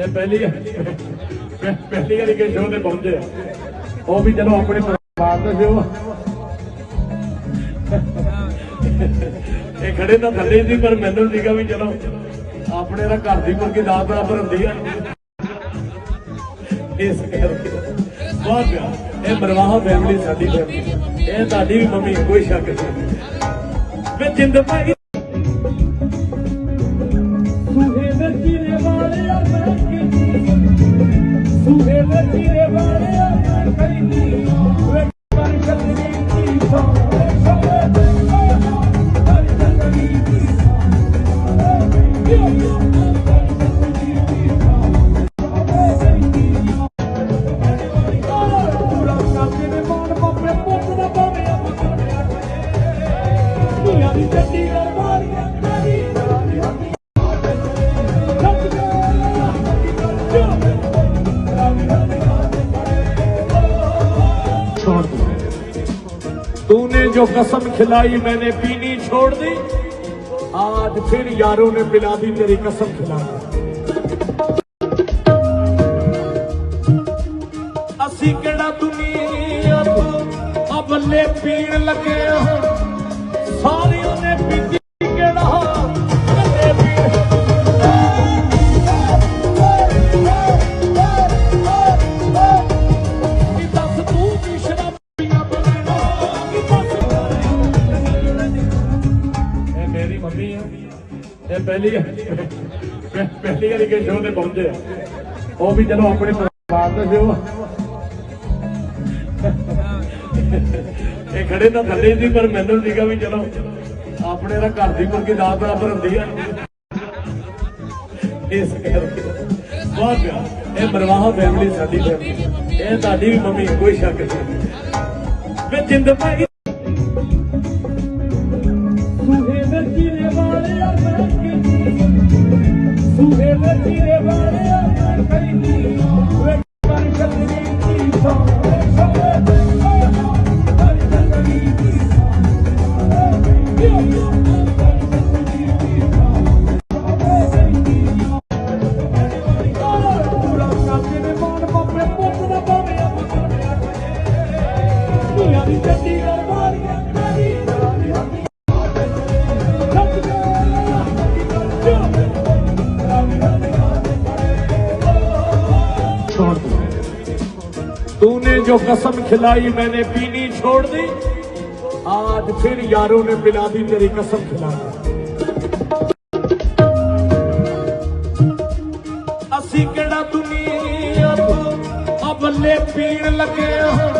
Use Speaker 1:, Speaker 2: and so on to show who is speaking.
Speaker 1: ਇਹ ਪਹਿਲੀ ਪਹਿਲੀ ਵਾਰੀ ਕੇ ਸ਼ੋਅ ਤੇ ਪਹੁੰਚੇ ਉਹ ਵੀ ਚਲੋ ਆਪਣੇ ਪਰਿਵਾਰ ਦਾ ਸ਼ੋਅ ਇਹ ਖੜੇ ਤਾਂ ਥੱਲੇ ਸੀ, ਪਰ ਮੈਨੂੰ ਸੀਗਾ ਵੀ ਚਲੋ, ਆਪਣੇ ਦਾ ਘਰ ਦੀ ਮੁਰਗੀ ਦਾਲ ਬਰਾਬਰ ਹੁੰਦੀ ਆ। ਇਸ ਕਰਕੇ ਬਹੁਤ ਪਿਆਰ। ਇਹ ਮਰਵਾਹਾ ਫੈਮਿਲੀ ਸਾਡੀ ਫੈਮਿਲੀ ਇਹ ਤੁਹਾਡੀ ਵੀ ਮੰਮੀ, ਕੋਈ ਸ਼ੱਕ ਨਹੀਂ। ਵੇ ਜਿੰਦ ਭਾਈ ਸੁਹੇ ਦੇ ਚੀਰੇ जो कसम खिलाई मैंने पीनी छोड़ दी आज फिर यारों ने पिला दी तेरी कसम खिला दी असी केड़ा दुनिया तो अबले पीण लगे ਇਹ ਪਹਿਲੀ ਪਹਿਲੀ ਵਾਰੀ ਕੇ ਸ਼ੋਅ ਤੇ ਪਹੁੰਚੇ ਉਹ ਵੀ ਚਲੋ ਆਪਣੇ ਪਰਿਵਾਰ ਦਾ ਸ਼ੋਅ ਇਹ ਖੜੇ ਤਾਂ ਥੱਲੇ ਸੀ, ਪਰ ਮੈਨੂੰ ਸੀਗਾ ਵੀ ਚਲੋ ਆਪਣੇ ਦਾ ਘਰ ਦੀ ਮੁਰਗੀ ਦਾਲ ਬਰਾਬਰ ਹੁੰਦੀ ਆ। ਇਸ ਕਰਕੇ ਬਹੁਤ ਪਿਆਰ। ਇਹ ਮਰਵਾਹਾ ਫੈਮਿਲੀ ਸਾਡੀ ਫੈਮਿਲੀ ਇਹ ਤੁਹਾਡੀ ਵੀ ਮੰਮੀ, ਕੋਈ ਸ਼ੱਕ ਨਹੀਂ। ਵੇ ਜਿੰਦ ਭਾਈ ਚੀਰੇ ਵਾਲਿਆ ਮੈਂ ਕੀਤੀ ਸੁਹੇ ਦੇ ਚੀਰੇ ਵਾਲਿਆ जो कसम खिलाई मैंने पीनी छोड़ दी आज फिर यारों ने पिला दी तेरी कसम खिला दी असी केड़ा दुनिया तो अब ले पीण
Speaker 2: लगे हो